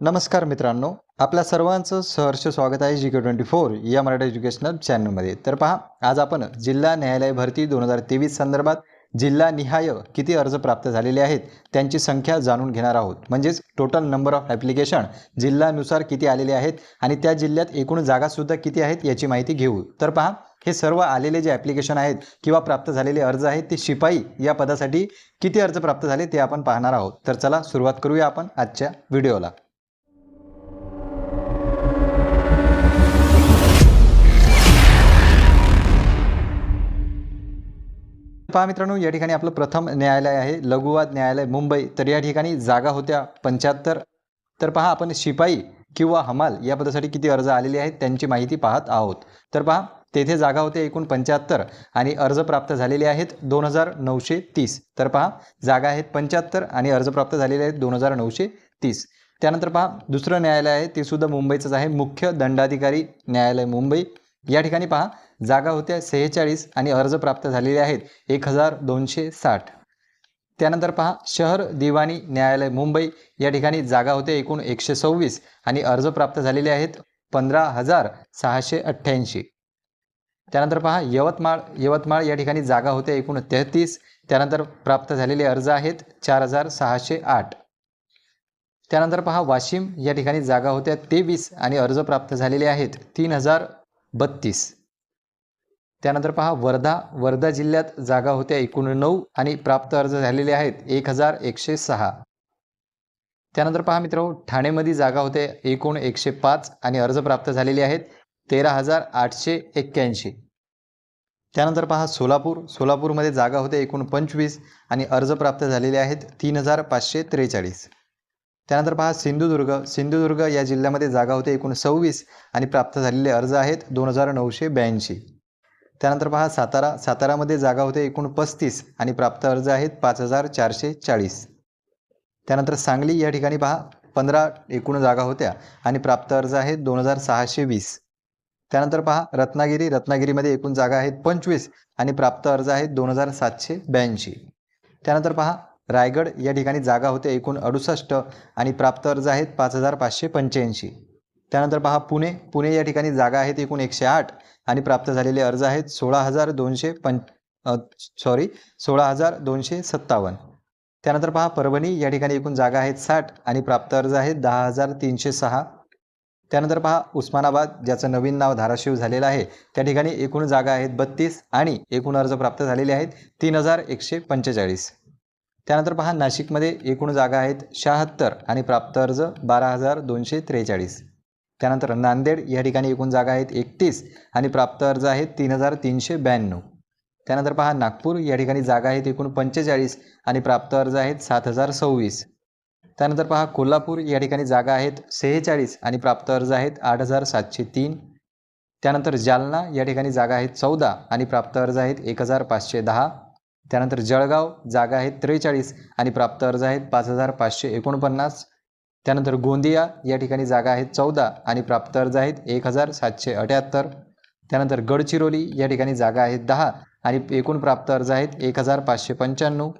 नमस्कार मित्रांनो आपल्या सर्वांचं सहर्ष स्वागत आहे जी के ट्वेंटी फोर या मराठी एज्युकेशनल चॅनलमध्ये. तर पहा आज आपण जिल्हा न्यायालय भरती दोन हजार तेवीस संदर्भात जिल्हा निहाय किती अर्ज प्राप्त झालेले आहेत त्यांची संख्या जाणून घेणार आहोत. म्हणजेच टोटल नंबर ऑफ ॲप्लिकेशन जिल्ह्यानुसार किती आलेले आहेत आणि त्या जिल्ह्यात एकूण जागासुद्धा किती आहेत याची माहिती घेऊ. तर पहा हे सर्व आलेले जे ॲप्लिकेशन आहेत किंवा प्राप्त झालेले अर्ज आहेत ते शिपाई या पदासाठी किती अर्ज प्राप्त झाले ते आपण पाहणार आहोत. तर चला सुरुवात करूया आपण आजच्या व्हिडिओला. पहा मित्रांनो या ठिकाणी आपलं प्रथम न्यायालय आहे लघुवाद न्यायालय मुंबई. तर या ठिकाणी जागा होत्या पंच्याहत्तर. तर पहा आपण शिपाई किंवा हमाल या पदासाठी किती अर्ज आलेले आहेत त्यांची माहिती पाहत आहोत. तर पहा तेथे जागा होते एकूण पंच्याहत्तर आणि अर्ज प्राप्त झालेले आहेत दोन हजार नऊशे तीस. तर पहा जागा आहेत पंच्याहत्तर आणि अर्ज प्राप्त झालेले आहेत दोन हजार नऊशे तीस. त्यानंतर पहा दुसरं न्यायालय आहे ते सुद्धा मुंबईचंच आहे मुख्य दंडाधिकारी न्यायालय मुंबई. या ठिकाणी पहा जागा होत्या सेहेचाळीस आणि अर्ज प्राप्त झालेले आहेत एक हजार दोनशे साठ. त्यानंतर पहा शहर दिवाणी न्यायालय मुंबई या ठिकाणी जागा होत्या एकूण एकशे सव्वीस आणि अर्ज प्राप्त झालेले आहेत पंधरा हजार सहाशे अठ्ठ्याऐंशी. त्यानंतर पहा यवतमाळ यवतमाळ या ठिकाणी जागा होत्या एकूण तेहतीस त्यानंतर प्राप्त झालेले अर्ज आहेत चार हजार सहाशे आठ. त्यानंतर पहा वाशिम या ठिकाणी जागा होत्या तेवीस आणि अर्ज प्राप्त झालेले आहेत तीन हजार बत्तीस. त्यानंतर पहा वर्धा वर्धा जिल्ह्यात जागा होत्या एकूण नऊ आणि प्राप्त अर्ज झालेले आहेत एक हजार एकशे सहा. त्यानंतर पहा मित्र ठाणेमध्ये जागा होते एकूण एकशे पाच आणि अर्ज प्राप्त झालेले आहेत तेरा हजार आठशे एक्क्याऐंशी. त्यानंतर पहा सोलापूर सोलापूरमध्ये जागा होते एकूण पंचवीस आणि अर्ज प्राप्त झालेले आहेत तीन हजार पाचशे त्रेचाळीस. त्यानंतर पहा सिंधुदुर्ग सिंधुदुर्ग या जिल्ह्यामध्ये जागा होते एकूण सव्वीस आणि प्राप्त झालेले अर्ज आहेत दोन हजार नऊशे ब्याऐंशी. त्यानंतर पहा सातारा सातारामध्ये जागा होते एकूण पस्तीस आणि प्राप्त अर्ज आहेत पाच हजार चारशे चाळीस. त्यानंतर सांगली या ठिकाणी पहा पंधरा एकूण जागा होत्या आणि प्राप्त अर्ज आहेत दोन हजार सहाशे वीस. त्यानंतर पहा रत्नागिरी रत्नागिरीमध्ये एकूण जागा आहेत पंचवीस आणि प्राप्त अर्ज आहेत दोन हजार सातशे ब्याऐंशी. त्यानंतर पहा रायगड या ठिकाणी जागा होते एकूण अडुसष्ट आणि प्राप्त अर्ज आहेत पाच हजार पाचशे पंच्याऐंशी. त्यानंतर पहा पुणे पुणे या ठिकाणी जागा आहेत एकूण एकशे आठ आणि प्राप्त झालेले अर्ज आहेत सोळा हजार दोनशे पं सॉरी सोळा हजार दोनशे सत्तावन्न. त्यानंतर पहा परभणी या ठिकाणी एकूण जागा आहेत साठ आणि प्राप्त अर्ज आहेत दहा हजार तीनशे सहा. त्यानंतर पहा उस्मानाबाद ज्याचं नवीन नाव धाराशिव झालेलं आहे त्या ठिकाणी एकूण जागा आहेत बत्तीस आणि एकूण अर्ज प्राप्त झालेले आहेत तीन हजार एकशे पंचेचाळीस. त्यानंतर पहा नाशिकमध्ये एकूण जागा आहेत शहात्तर आणि प्राप्त अर्ज बारा हजार दोनशे त्रेचाळीस. त्यानंतर नांदेड या ठिकाणी एकूण जागा आहेत एकतीस आणि प्राप्त अर्ज आहेत तीन हजार तीनशे ब्याण्णव. त्यानंतर पहा नागपूर या ठिकाणी जागा आहेत एकूण पंचेचाळीस आणि प्राप्त अर्ज आहेत सात हजार सव्वीस. त्यानंतर पहा कोल्हापूर या ठिकाणी जागा आहेत सेहेचाळीस आणि प्राप्त अर्ज आहेत आठ हजार सातशे तीन. त्यानंतर जालना या ठिकाणी जागा आहेत चौदा आणि प्राप्त अर्ज आहेत एक हजार पाचशे दहा. त्यानंतर जळगाव जागा आहेत त्रेचाळीस आणि प्राप्त अर्ज आहेत पाच हजार पाचशे एकोणपन्नास. त्यानंतर गोंदिया या ठिकाणी जागा आहेत चौदा आणि प्राप्त अर्ज आहेत एक हजार सातशे अठ्याहत्तर. त्यानंतर गडचिरोली या ठिकाणी जागा आहेत दहा आणि एकूण प्राप्त अर्ज आहेत एक हजार पाचशे पंच्याण्णव.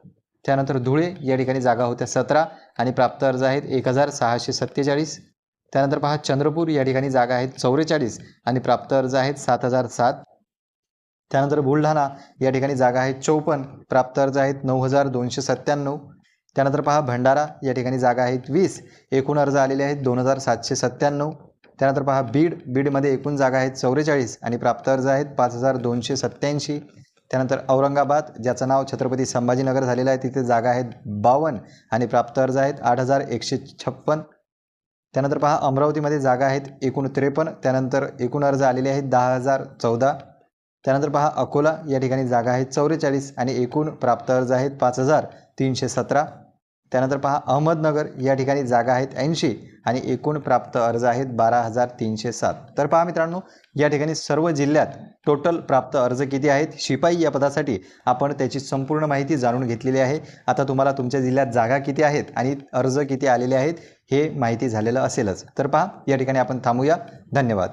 त्यानंतर धुळे या ठिकाणी जागा होत्या सतरा आणि प्राप्त अर्ज आहेत एक हजार सहाशे सत्तेचाळीस. त्यानंतर पहा चंद्रपूर या ठिकाणी जागा आहेत चौवेचाळीस आणि प्राप्त अर्ज आहेत सात हजार सात. त्यानंतर बुलढाणा या ठिकाणी जागा आहेत चौपन्न. प्राप्त अर्ज आहेत नऊ हजार दोनशे सत्त्याण्णव. त्यानंतर पहा भंडारा या ठिकाणी जागा आहेत वीस एकूण अर्ज आलेले आहेत दोन हजार सातशे सत्त्याण्णव. त्यानंतर पहा बीड बीडमध्ये एकूण जागा आहेत चौवेचाळीस आणि प्राप्त अर्ज आहेत पाच हजार दोनशे सत्त्याऐंशी. त्यानंतर औरंगाबाद ज्याचं नाव छत्रपती संभाजीनगर झालेलं आहे तिथे जागा आहेत बावन्न आणि प्राप्त अर्ज आहेत आठ हजार एकशे छप्पन. त्यानंतर पहा अमरावतीमध्ये जागा आहेत एकूण त्रेपन्न. त्यानंतर एकूण अर्ज आलेले आहेत दहा हजार चौदा. त्यानंतर पहा अकोला या ठिकाणी जागा आहेत चौवेचाळीस आणि एकूण प्राप्त अर्ज आहेत पाच हजार तीनशे सतरा. त्यानंतर पहा अहमदनगर या ठिकाणी जागा आहेत ऐंशी आणि एकूण प्राप्त अर्ज आहेत बारा हजार तीनशे सात. तर पहा मित्रांनो या ठिकाणी सर्व जिल्ह्यात टोटल प्राप्त अर्ज किती आहेत शिपाई या पदासाठी आपण त्याची संपूर्ण माहिती जाणून घेतलेली आहे. आता तुम्हाला तुमच्या जिल्ह्यात जागा किती आहेत आणि अर्ज किती आलेले आहेत हे माहिती झालेलं असेलच. तर पहा या ठिकाणी आपण थांबूया. धन्यवाद.